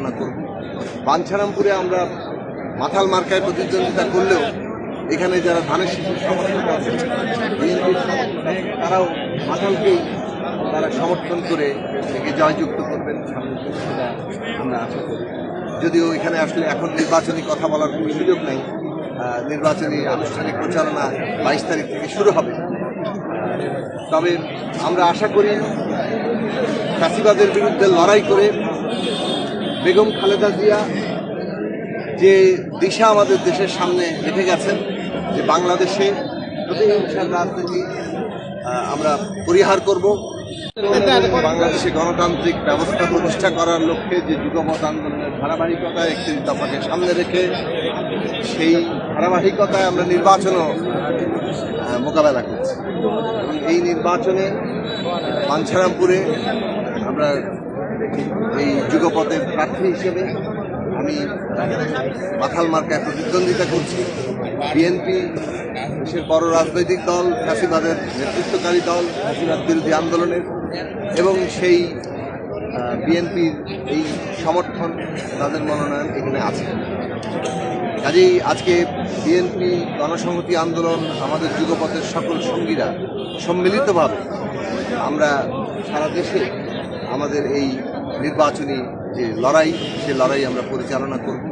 পরিচালনা করব। বাঞ্ছারামপুরে আমরা মাথাল মার্কায় প্রতিদ্বন্দ্বিতা করলেও এখানে যারা ধানের শিশুর সমর্থক আছে তারাও মাথালকেই তারা সমর্থন করে একে জয়যুক্ত করবেন আমরা আশা করি। যদিও এখানে আসলে এখন নির্বাচনী কথা বলার কোনো সুযোগ নেই। নির্বাচনী আনুষ্ঠানিক প্রচারণা বাইশ তারিখ থেকে শুরু হবে। তবে আমরা আশা করি ফ্যাসিবাদের বিরুদ্ধে লড়াই করে বেগম খালেদা জিয়া যে দিশা আমাদের দেশের সামনে রেখে গেছেন, যে বাংলাদেশে প্রতিহিংসার রাজনীতি আমরা পরিহার করব, বাংলাদেশে গণতান্ত্রিক ব্যবস্থা প্রতিষ্ঠা করার লক্ষ্যে যে যুগপথ আন্দোলনের ধারাবাহিকতা একটি দফাকে সামনে রেখে সেই ধারাবাহিকতায় আমরা নির্বাচনও মোকাবেলা করছি। এবং এই নির্বাচনে পাঞ্ছারামপুরে আমরা এই যুগপথের প্রার্থী হিসেবে আমি মাথাল মার্কায় প্রতিদ্বন্দ্বিতা করছি। বিএনপি, দেশের বড় রাজনৈতিক দল, ফ্যাসিবাদের নেতৃত্বকারী দল, ফ্যাসিবাদ বিরোধী আন্দোলনের এবং সেই বিএনপির এই সমর্থন, তাদের মনোনয়ন এখানে আছে। কাজেই আজকে বিএনপি গণসংহতি আন্দোলন আমাদের যুগপথের সকল সঙ্গীরা সম্মিলিতভাবে আমরা সারা দেশে আমাদের এই নির্বাচনী যে লড়াই সে লড়াই আমরা পরিচালনা করব।